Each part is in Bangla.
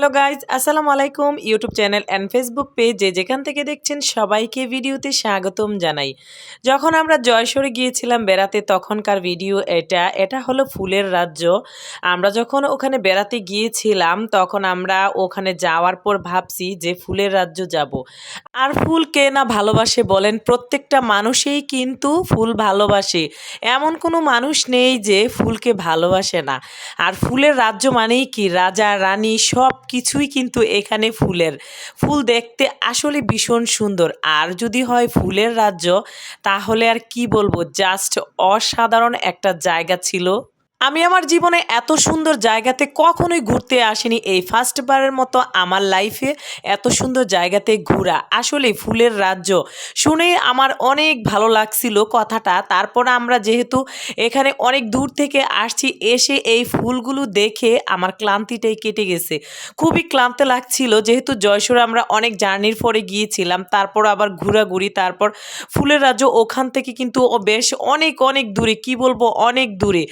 হ্যালো গাইজ আসসালামু আলাইকুম YouTube channel and Facebook page যেখান থেকে দেখছেন সবাইকে ভিডিওতে স্বাগতম জানাই। যখন আমরা জয়সরে গিয়েছিলাম বেড়াতে, তখনকার ভিডিও এটা। এটা হলো ফুলের রাজ্য। আমরা যখন ওখানে বেড়াতে গিয়েছিলাম, তখন আমরা ওখানে যাওয়ার পর ভাবছি যে ফুলের রাজ্য যাব। আর ফুল কে না ভালোবাসে বলেন, প্রত্যেকটা মানুষেই কিন্তু ফুল ভালোবাসে। এমন কোনো মানুষ নেই যে ফুলকে ভালোবাসে না। আর ফুলের রাজ্য মানেই কি? রাজা, রানী সব কিছুই কিন্তু এখানে ফুলের। ফুল দেখতে আসলে ভীষণ সুন্দর। আর যদি হয় ফুলের রাজ্য, তাহলে আর কি বলব? জাস্ট অসাধারণ একটা জায়গা ছিল। আমি আমার জীবনে এত সুন্দর জায়গাতে কখনোই ঘুরতে আসিনি এই ফার্স্টবারের মতো আমার লাইফে এত সুন্দর জায়গাতে ঘোরা। আসলে ফুলের রাজ্য। শুনে আমার অনেক ভালো লাগছিল কথাটা। তারপর আমরা যেহেতু এখানে অনেক দূর থেকে আসছি, এসে এই ফুলগুলো দেখে আমার ক্লান্তিটাই কেটে গেছে। খুবই ক্লান্ত লাগছিল। যেহেতু জয়সুরে, আমরা অনেক জার্নির পরে গিয়েছিলাম, তারপর আবার ঘোরাঘুরি, তারপর ফুলের রাজ্য ওখান থেকে কিন্তু বেশ অনেক অনেক দূরে, কি বলব, অনেক দূরে।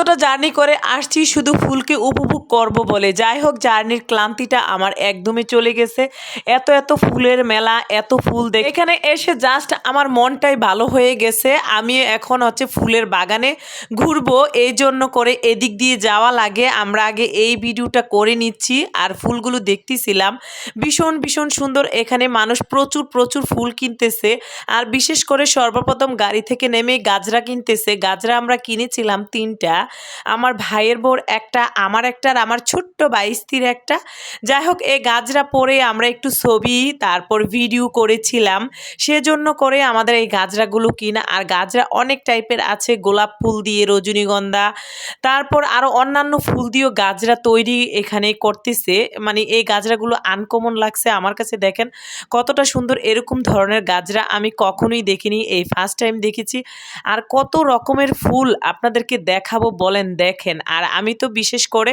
এতটা জার্নি করে আসছি শুধু ফুলকে উপভোগ করব বলে। যাই হোক, জার্নির ক্লান্তিটা আমার একদমই চলে গেছে। এত এত ফুলের মেলা, এত ফুল দেখ এখানে এসে জাস্ট আমার মনটাই ভালো হয়ে গেছে। আমি এখন হচ্ছে ফুলের বাগানে ঘুরবো। এই জন্য করে এদিক দিয়ে যাওয়া লাগে। আমরা আগে এই ভিডিওটা করে নিচ্ছি আর ফুলগুলো দেখতেছিলাম। ভীষণ ভীষণ সুন্দর। এখানে মানুষ প্রচুর প্রচুর ফুল কিনতেছে। আর বিশেষ করে সর্বপ্রথম গাড়ি থেকে নেমে গাজরা কিনতেছে। গাজরা আমরা কিনেছিলাম তিনটা। আমার ভাইয়ের বোর একটা, আমার একটা আর আমার ছোট্ট বাইস্তির একটা। যাই হোক এই গাজরা পরে আমরা একটু ছবি, তারপর ভিডিও করেছিলাম। সেজন্য করে আমাদের এই গাজরাগুলো কিনা। আর গাজরা অনেক টাইপের আছে, গোলাপ ফুল দিয়ে রজনীগন্ধা। তারপর আরও অন্যান্য ফুল দিয়েও গাজরা তৈরি এখানে করতেছে। মানে এই গাজরাগুলো আনকমন লাগছে আমার কাছে, দেখেন। কতটা সুন্দর এরকম ধরনের গাজরা আমি কখনোই দেখিনি, এই ফার্স্ট টাইম দেখেছি। আর কত রকমের ফুল আপনাদেরকে দেখাবো বলেন দেখেন। আর আমি তো বিশেষ করে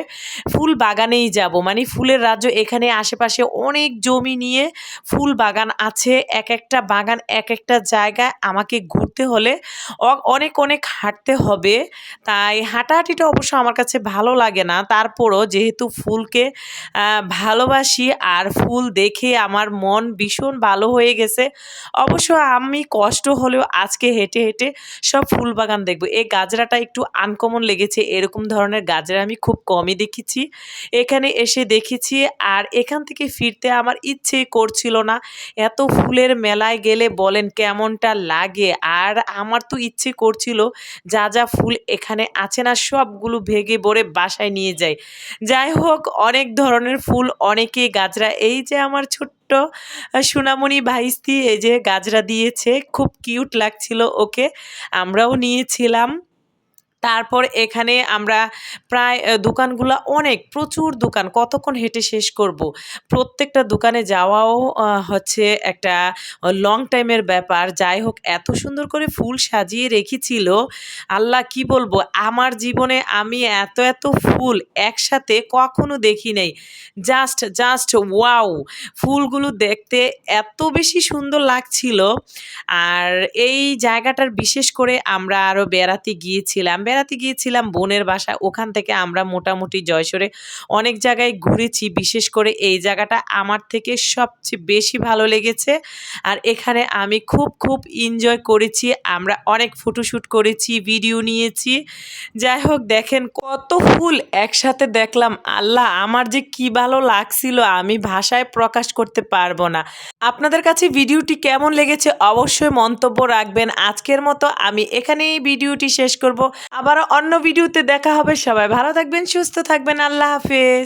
ফুল বাগানেই যাব। মানে ফুলের রাজ্য এখানে আশেপাশে অনেক জমি নিয়ে ফুল বাগান আছে। এক একটা বাগান, এক একটা জায়গায় আমাকে ঘুরতে হলে অনেক অনেক হাঁটতে হবে। তাই হাঁটাহাঁটিটা অবশ্য আমার কাছে ভালো লাগে না। তারপরও যেহেতু ফুলকে ভালোবাসি আর ফুল দেখে আমার মন ভীষণ ভালো হয়ে গেছে, অবশ্য আমি কষ্ট হলেও আজকে হেঁটে হেঁটে সব ফুল বাগান দেখব। এই গাজরাটা একটু আনকমন লেগেছে, এরকম ধরনের গাজরা আমি খুব কমই দেখেছি। এখানে এসে দেখেছি আর এখান থেকে ফিরতে আমার ইচ্ছে করছিল না। এত ফুলের মেলায় গেলে বলেন কেমনটা লাগে? আর আমার তো ইচ্ছে করছিল যা যা ফুল এখানে আছে না সবগুলো ভেগে ভরে বাসায় নিয়ে যাই। যাই হোক, অনেক ধরনের ফুল, অনেকে গাজরা, এই যে আমার ছোট্ট সোনামণি ভাইস্তি, এই যে গাজরা দিয়েছে, খুব কিউট লাগছিল ওকে। আমরাও নিয়েছিলাম। তারপর এখানে আমরা প্রায় দোকানগুলো অনেক, প্রচুর দোকান, কতক্ষণ হেঁটে শেষ করব? প্রত্যেকটা দোকানে যাওয়াও হচ্ছে একটা লং টাইমের ব্যাপার। যাই হোক, এত সুন্দর করে ফুল সাজিয়ে রেখেছিল। আল্লাহ কি বলব? আমার জীবনে আমি এত এত ফুল একসাথে কখনো দেখি নাই। জাস্ট জাস্ট ওয়াও ফুলগুলো দেখতে এত বেশি সুন্দর লাগছিল। আর এই জায়গাটার বিশেষ করে আমরা আরও বেড়াতে গিয়েছিলাম। বেড়াতে গিয়েছিলাম বোনের বাসা। ওখান থেকে আমরা মোটামুটি জয়সরে অনেক জায়গায় ঘুরেছি, বিশেষ করে এই জায়গাটা আমার থেকে সবচেয়ে বেশি ভালো লেগেছে। আর এখানে আমি খুব খুব এনজয় করেছি। আমরা অনেক ফটোশ্যুট করেছি ভিডিও নিয়েছি। যাই হোক, দেখেন কত ফুল একসাথে দেখলাম। আল্লাহ, আমার যে কি ভালো লাগছিল, আমি ভাষায় প্রকাশ করতে পারব না। আপনাদের কাছে ভিডিওটি কেমন লেগেছে অবশ্যই মন্তব্য রাখবেন। আজকের মতো আমি এখানেই ভিডিওটি শেষ করব। আবার অন্য ভিডিওতে দেখা হবে। সবাই ভালো থাকবেন, সুস্থ থাকবেন। আল্লাহ হাফেজ।